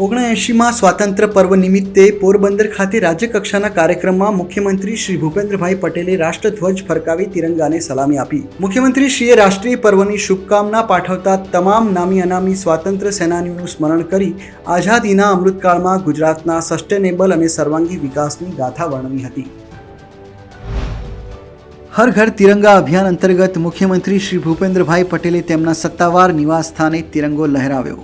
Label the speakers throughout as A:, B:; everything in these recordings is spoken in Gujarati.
A: ઓગણએંશીમાં સ્વાતંત્ર્ય પર્વ નિમિત્તે પોરબંદર ખાતે રાજ્યકક્ષાના કાર્યક્રમમાં મુખ્યમંત્રી શ્રી ભૂપેન્દ્રભાઈ પટેલે રાષ્ટ્રધ્વજ ફરકાવી તિરંગાને સલામી આપી. મુખ્યમંત્રીશ્રીએ રાષ્ટ્રીય પર્વની શુભકામના પાઠવતા તમામ નામી અનામી સ્વાતંત્ર્ય સેનાનીઓનું સ્મરણ કરી આઝાદીના અમૃતકાળમાં ગુજરાતના સસ્ટેનેબલ અને સર્વાંગી વિકાસની ગાથા વર્ણવી હતી. હર ઘર તિરંગા અભિયાન અંતર્ગત મુખ્યમંત્રી શ્રી ભૂપેન્દ્રભાઈ પટેલે તેમના સત્તાવાર નિવાસસ્થાને તિરંગો લહેરાવ્યો.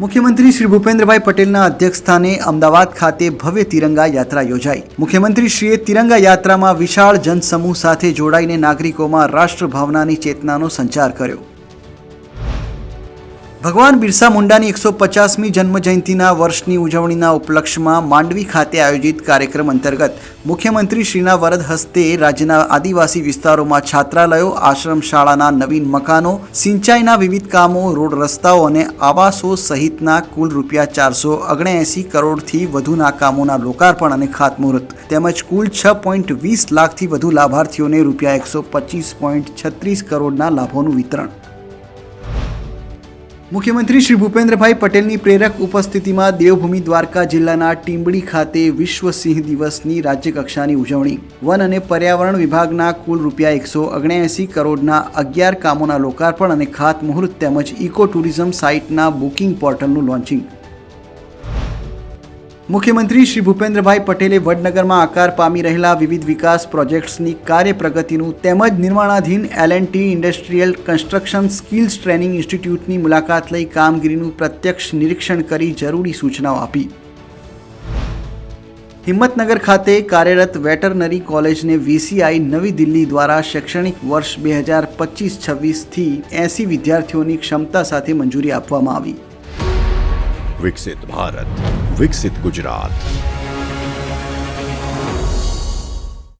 A: મુખ્યમંત્રી શ્રી ભૂપેન્દ્રભાઈ પટેલના અધ્યક્ષસ્થાને અમદાવાદ ખાતે ભવ્ય તિરંગા યાત્રા યોજાઈ. મુખ્યમંત્રીશ્રીએ તિરંગા યાત્રામાં વિશાળ જનસમૂહ સાથે જોડાઈને નાગરિકોમાં રાષ્ટ્રભાવનાની ચેતનાનો સંચાર કર્યો. ભગવાન બિરસા મુંડાની એકસો પચાસમી જન્મ જયંતિના વર્ષની ઉજવણીના ઉપલક્ષમાં માંડવી ખાતે આયોજિત કાર્યક્રમ અંતર્ગત મુખ્યમંત્રી શ્રીના વરદ હસ્તે રાજ્યના આદિવાસી વિસ્તારોમાં છાત્રાલયો, આશ્રમ શાળાના નવીન મકાનો, સિંચાઈના વિવિધ કામો, રોડ રસ્તાઓ અને આવાસો સહિતના કુલ રૂપિયા ચારસો ઓગણએંસી કરોડથી વધુના કામોના લોકાર્પણ અને ખાતમુહૂર્ત. તેમજ કુલ છ પોઈન્ટ વીસ લાખથી વધુ લાભાર્થીઓને રૂપિયા એકસો પચીસ પોઈન્ટ છત્રીસ કરોડના લાભોનું વિતરણ. મુખ્યમંત્રી શ્રી ભૂપેન્દ્રભાઈ પટેલની પ્રેરક ઉપસ્થિતિમાં દેવભૂમિ દ્વારકા જિલ્લાના ટીંબડી ખાતે વિશ્વ સિંહ દિવસની રાજ્યકક્ષાની ઉજવણી. વન અને પર્યાવરણ વિભાગના કુલ રૂપિયા એકસો ઓગણએંસી કરોડના અગિયાર કામોના લોકાર્પણ અને ખાતમુહૂર્ત તેમજ ઇકો ટુરિઝમ સાઇટના બુકિંગ પોર્ટલનું લોન્ચિંગ. મુખ્યમંત્રી શ્રી ભૂપેન્દ્રભાઈ પટેલે વડનગરમાં આકાર પામી રહેલા વિવિધ વિકાસ પ્રોજેક્ટ્સની કાર્ય પ્રગતિનું તેમજ નિર્માણાધીન L and T industrial construction skills training ઇન્સ્ટિટ્યૂટની મુલાકાત લઈ કામગીરીનું પ્રત્યક્ષ નિરીક્ષણ કરી જરૂરી સૂચનાઓ આપી. હિંમતનગર ખાતે કાર્યરત વેટરનરી કોલેજને વીસીઆઈ નવી દિલ્હી દ્વારા શૈક્ષણિક વર્ષ બે હજાર પચીસ છવ્વીસથી એંસી વિદ્યાર્થીઓની ક્ષમતા સાથે મંજૂરી આપવામાં આવી.
B: વિકસિત ભારત વિકસિત ગુજરાત